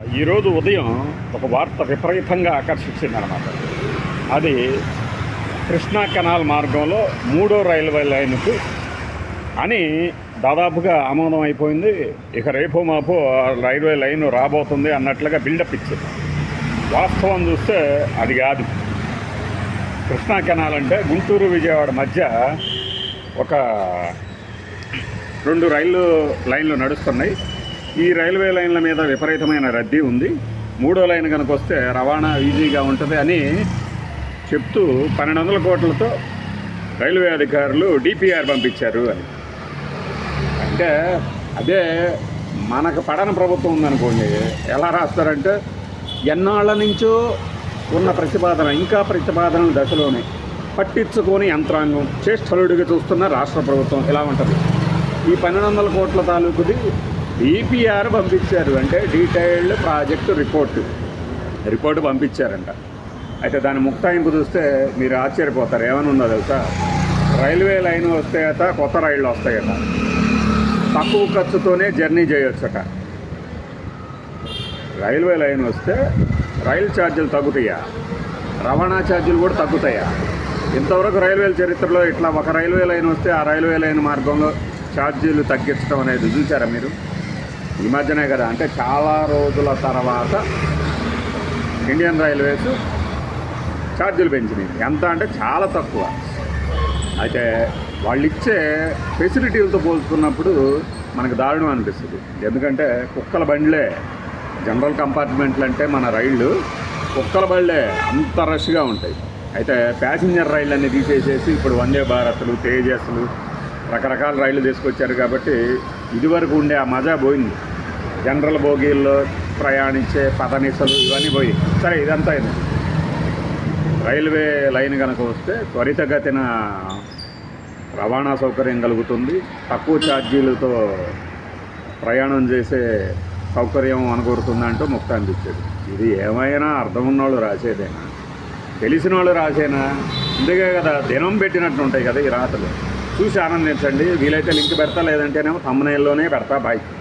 ఈరోజు ఉదయం ఒక వార్త విపరీతంగా ఆకర్షించిందనమాట అది కృష్ణా కెనాల్ మార్గంలో మూడో రైల్వే లైన్కు అని దాదాపుగా ఆమోదం అయిపోయింది. ఇక రేపు మాపు ఆ రైల్వే లైన్ రాబోతుంది అన్నట్లుగా బిల్డప్ ఇచ్చింది. వాస్తవం చూస్తే అది కాదు. కృష్ణా కెనాల్ అంటే గుంటూరు విజయవాడ మధ్య ఒక రెండు రైలు లైన్లు నడుస్తున్నాయి. ఈ రైల్వే లైన్ల మీద విపరీతమైన రద్దీ ఉంది. మూడో లైన్ కనుక వస్తే రవాణా ఈజీగా ఉంటుంది అని చెప్తూ పన్నెండు వందల కోట్లతో రైల్వే అధికారులు డిపిఆర్ పంపించారు అని. అంటే అదే మనకు పడన ప్రభుత్వం ఉందనుకోండి ఎలా రాస్తారంటే ఎన్నాళ్ళ నుంచో ఉన్న ప్రతిపాదన ఇంకా ప్రతిపాదనల దశలోనే పట్టించుకొని యంత్రాంగం చేష్టలుడిగా చూస్తున్న రాష్ట్ర ప్రభుత్వం ఇలా ఉంటుంది. ఈ పన్నెండు వందల కోట్ల తాలూకుది డిపిఆర్ పంపించారు అంటే డీటెయిల్డ్ ప్రాజెక్టు రిపోర్టు. రిపోర్టు పంపించారంట. అయితే దాని ముక్తాయింపు చూస్తే మీరు ఆశ్చర్యపోతారు. ఏమని ఉందో తెలుసా? రైల్వే లైన్ వస్తాయట కొత్త రైళ్ళు వస్తాయట. తక్కువ ఖర్చుతోనే జర్నీ చేయొచ్చట. రైల్వే లైన్ వస్తే రైలు ఛార్జీలు తగ్గుతాయా? రవాణా ఛార్జీలు కూడా తగ్గుతాయా? ఇంతవరకు రైల్వేల చరిత్రలో ఇట్లా ఒక రైల్వే లైన్ వస్తే ఆ రైల్వే లైన్ మార్గంలో ఛార్జీలు తగ్గించడం అనేది చూసారా మీరు? ఈ మధ్యనే కదా. అంటే చాలా రోజుల తర్వాత ఇండియన్ రైల్వేస్ ఛార్జీలు పెంచినాయి. ఎంత అంటే చాలా తక్కువ. అయితే వాళ్ళు ఇచ్చే ఫెసిలిటీలతో పోల్చుకున్నప్పుడు మనకు దారుణం అనిపిస్తుంది. ఎందుకంటే కుక్కల బండ్లే జనరల్ కంపార్ట్మెంట్లు అంటే మన రైళ్ళు కుక్కల బండ్లే అంత రష్గా ఉంటాయి. అయితే ప్యాసింజర్ రైళ్ళన్నీ తీసేసేసి ఇప్పుడు వందే భారత్లు తేజస్లు రకరకాల రైళ్ళు తీసుకొచ్చారు కాబట్టి ఇదివరకు ఉండే ఆ మజా పోయింది. జనరల్ బోగీల్లో ప్రయాణించే పదనిసలు ఇవన్నీ పోయి సరే ఇదంతా ఇది రైల్వే లైన్ కనుక వస్తే త్వరితగతిన రవాణా సౌకర్యం కలుగుతుంది. తక్కువ ఛార్జీలతో ప్రయాణం చేసే సౌకర్యం అనుకోరుతుందంటూ ముక్త ఇచ్చాడు ఇది ఏమైనా అర్థం ఉన్నవాళ్ళు రాసేదేనా? తెలిసిన వాళ్ళు రాసేనా? ఇందుకే కదా దినం పెట్టినట్టు ఉంటాయి కదా ఈ రాతలు. చూసి ఆనందించండి. వీలైతే లింక్ పెడతా లేదంటేనేమో తమ్మనేల్లోనే పెడతా. బాయ్